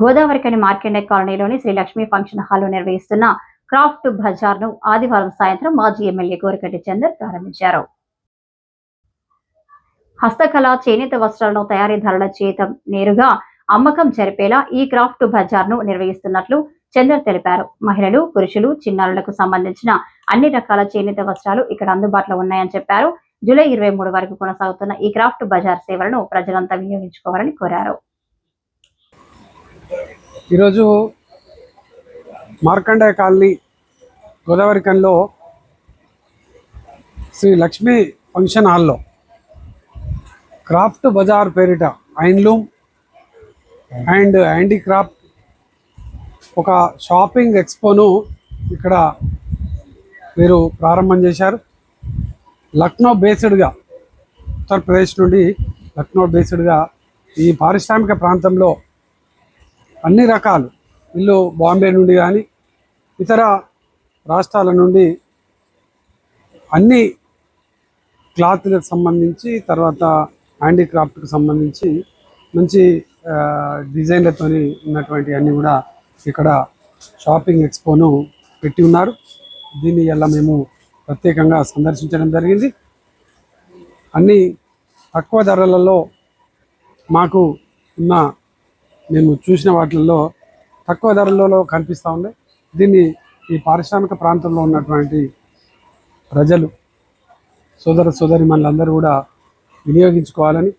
గోదావరికని మార్కెండే కాలనీలోని శ్రీ లక్ష్మీ ఫంక్షన్ హాల్లో నిర్వహిస్తున్న క్రాఫ్ట్ బజార్ను ఆదివారం సాయంత్రం మాజీ ఎమ్మెల్యే గోరకట్టి చందర్ ప్రారంభించారు. హస్తకళ చేనేత వస్త్రాలను తయారీదారుల చేత నేరుగా అమ్మకం జరిపేలా ఈ క్రాఫ్ట్ బజార్ను నిర్వహిస్తున్నట్లు చందర్ తెలిపారు. మహిళలు పురుషులు చిన్నారులకు సంబంధించిన అన్ని రకాల చేనేత వస్త్రాలు ఇక్కడ అందుబాటులో ఉన్నాయని చెప్పారు. జూలై ఇరవై మూడు వరకు కొనసాగుతున్న ఈ క్రాఫ్ట్ బజార్ సేవలను ప్రజలంతా వినియోగించుకోవాలని కోరారు. ఈరోజు మార్కండేయ కాలనీ గోదావరి కన్లో శ్రీ లక్ష్మీ ఫంక్షన్ హాల్లో క్రాఫ్ట్ బజార్ పేరిట హ్యాండ్లూమ్ అండ్ హ్యాండీక్రాఫ్ట్ ఒక షాపింగ్ ఎక్స్పోను ఇక్కడ మీరు ప్రారంభం చేశారు. లక్నో బేస్డ్గా ఉత్తరప్రదేశ్ నుండి లక్నో బేస్డ్గా ఈ పారిశ్రామిక ప్రాంతంలో అన్ని రకాలు. ఇల్లు బాంబే నుండి కానీ ఇతర రాష్ట్రాల నుండి అన్ని క్లాత్లకు సంబంధించి తర్వాత హ్యాండీక్రాఫ్ట్కి సంబంధించి మంచి డిజైన్లతో డిజైన్లతోని ఉన్నటువంటి అన్నీ కూడా ఇక్కడ షాపింగ్ ఎక్స్పోను పెట్టి ఉన్నారు. దీన్ని ఎలా మేము ప్రత్యేకంగా సందర్శించడం జరిగింది. అన్ని తక్కువ ధరలలో మాకు ఉన్న మేము చూసిన వాటిల్లో తక్కువ ధరలలో కనిపిస్తూ ఉంది. దీన్ని ఈ పారిశ్రామిక ప్రాంతంలో ఉన్నటువంటి ప్రజలు సోదర సోదరి మనలందరూ కూడా వినియోగించుకోవాలని